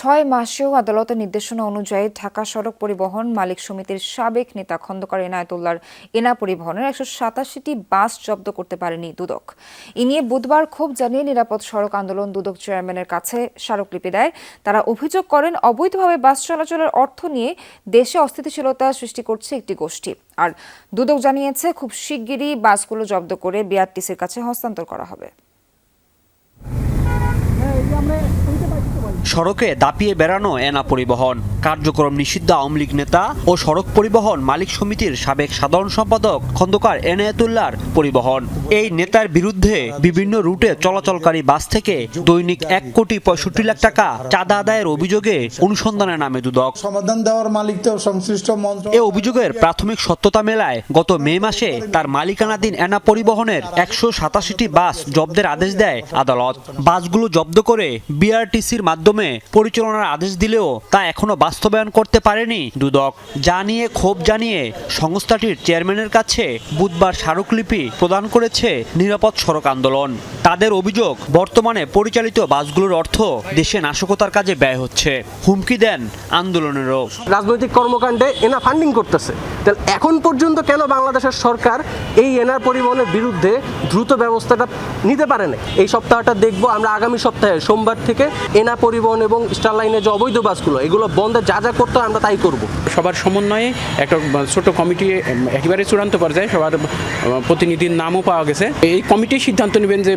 ছয় মাসেও আদালতের নির্দেশনা অনুযায়ী ঢাকা সড়ক পরিবহন মালিক সমিতির সাবেক নেতা খন্দকার এনায়েতুল্লাহর এনা পরিবহনের একশো সাতাশিটি বাস জব্দ করতে পারেনি দুদক। এ নিয়ে বুধবার ক্ষোভ জানিয়ে নিরাপদ সড়ক আন্দোলন দুদক চেয়ারম্যানের কাছে স্মারকলিপি দেয়। তারা অভিযোগ করেন, অবৈধভাবে বাস চলাচলের অর্থ নিয়ে দেশে অস্থিতিশীলতা সৃষ্টি করছে একটি গোষ্ঠী। আর দুদক জানিয়েছে, খুব শিগগিরই বাসগুলো জব্দ করে বিআরটিসির কাছে হস্তান্তর করা হবে। সড়কে দাপিয়ে বেড়ানো এনা পরিবহন। কার্যক্রম নিষিদ্ধ আওয়ামী লীগ নেতা ও সড়ক পরিবহন মালিক সমিতির সাবেক সাধারণ সম্পাদক খন্দকার এনায়েতুল্লাহর পরিবহন। এই নেতার বিরুদ্ধে বিভিন্ন রুটে চলাচলকারী বাস থেকে দৈনিক এক কোটি পঁয়ষট্টি লাখ টাকা চাঁদা আদায়ের অভিযোগে অনুসন্ধানে নামে দুদক। সমাধান দেওয়ার মালিক তো সংশ্লিষ্ট এ অভিযোগের প্রাথমিক সত্যতা মেলায় গত মে মাসে তার মালিকানাধীন এনা পরিবহনের একশো সাতাশিটি বাস জব্দের আদেশ দেয় আদালত। বাসগুলো জব্দ করে বিআরটিসির মাধ্যমে পরিচালনার আদেশ দিলেও তা এখনও বাস্তবায়ন করতে পারেনি দুদক। যা নিয়ে ক্ষোভ জানিয়ে সংস্থাটির চেয়ারম্যানের কাছে বুধবার স্মারকলিপি প্রদান করেছে নিরাপদ সড়ক আন্দোলন। তাদের অভিযোগ, বর্তমানে পরিচালিত বাসগুলোর অর্থ দেশে নাশকতার কাজে ব্যয় হচ্ছে। হুমকি দেন আন্দোলনেরও। রাজনৈতিক কর্মকাণ্ডে এনা ফান্ডিং করতেছে। তাহলে এখন পর্যন্ত কেন বাংলাদেশের সরকার এই এনার পরিবহনের বিরুদ্ধে দ্রুত ব্যবস্থাটা নিতে পারে না এই সপ্তাহটা দেখব, আমরা আগামী সপ্তাহে, সোমবার থেকে এনা পরিবহন এবং স্টার লাইনের যে অবৈধ বাসগুলো, এগুলো বন্ধে যা যা করতে হয় আমরা তাই করব। সবার সমন্বয়ে একটা ছোট কমিটি একেবারে চূড়ান্ত পর্যায়ে সবার প্রতিনিধির নামও পাওয়া গেছে। এই কমিটি সিদ্ধান্ত নেবেন যে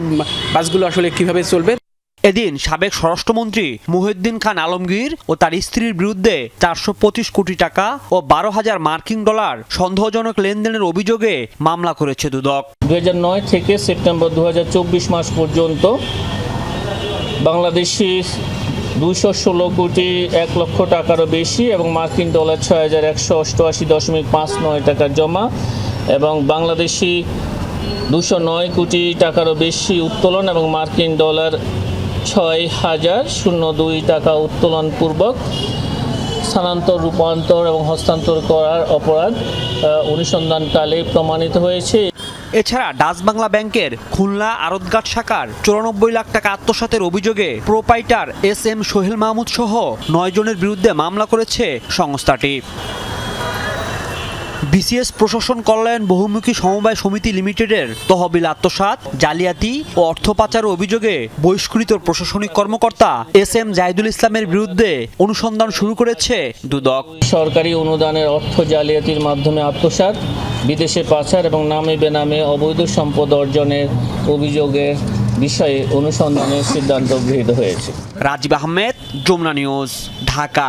বাসগুলো আসলে কীভাবে চলবে। এদিন সাবেক স্বরাষ্ট্রমন্ত্রী মুহিউদ্দিন খান আলমগীর ও তার স্ত্রীর বিরুদ্ধে চারশো পঁচিশ কোটি টাকা ও বারো হাজার মার্কিন ডলার সন্দেহজনক লেনদেনের অভিযোগে মামলা করেছে দুদক। দু হাজার নয় থেকে সেপ্টেম্বর দু হাজার চব্বিশ মাস পর্যন্ত বাংলাদেশি দুইশো ষোলো কোটি এক লক্ষ টাকারও বেশি এবং মার্কিন ডলার ছয় হাজার একশো অষ্টআশি দশমিক পাঁচ নয় টাকা জমা এবং বাংলাদেশি দুশো নয় কোটি টাকারও বেশি উত্তোলন এবং মার্কিন ডলার ছয় হাজার শূন্য দুই টাকা উত্তোলন পূর্বক স্থানান্তর, রূপান্তর এবং হস্তান্তর করার অপরাধ অনুসন্ধানকালে প্রমাণিত হয়েছে। এছাড়া ডাচ বাংলা ব্যাংকের খুলনা আরতঘাট শাখার চুরানব্বই লাখ টাকা আত্মসাতের অভিযোগে proprietor S M Sohel Mahmud সহ নয় জনের বিরুদ্ধে মামলা করেছে সংস্থাটি। বিসিএস প্রশাসন কল্যাণ বহুমুখী সমবায় সমিতি লিমিটেডের তহবিল আত্মসাৎ জালিয়াতি ও অর্থ পাচার অভিযোগে বহিষ্কৃত প্রশাসনিক কর্মকর্তা এস এম জাহিদুল ইসলামের বিরুদ্ধে অনুসন্ধান শুরু করেছে দুদক। সরকারি অনুদানের অর্থ জালিয়াতির মাধ্যমে আত্মসাৎ বিদেশে পাচার এবং নামে বেনামে অবৈধ সম্পদ অর্জনের অভিযোগে বিষয়ে অনুসন্ধানের সিদ্ধান্ত গৃহীত হয়েছে। রাজীব আহমেদ, যমুনা নিউজ, ঢাকা।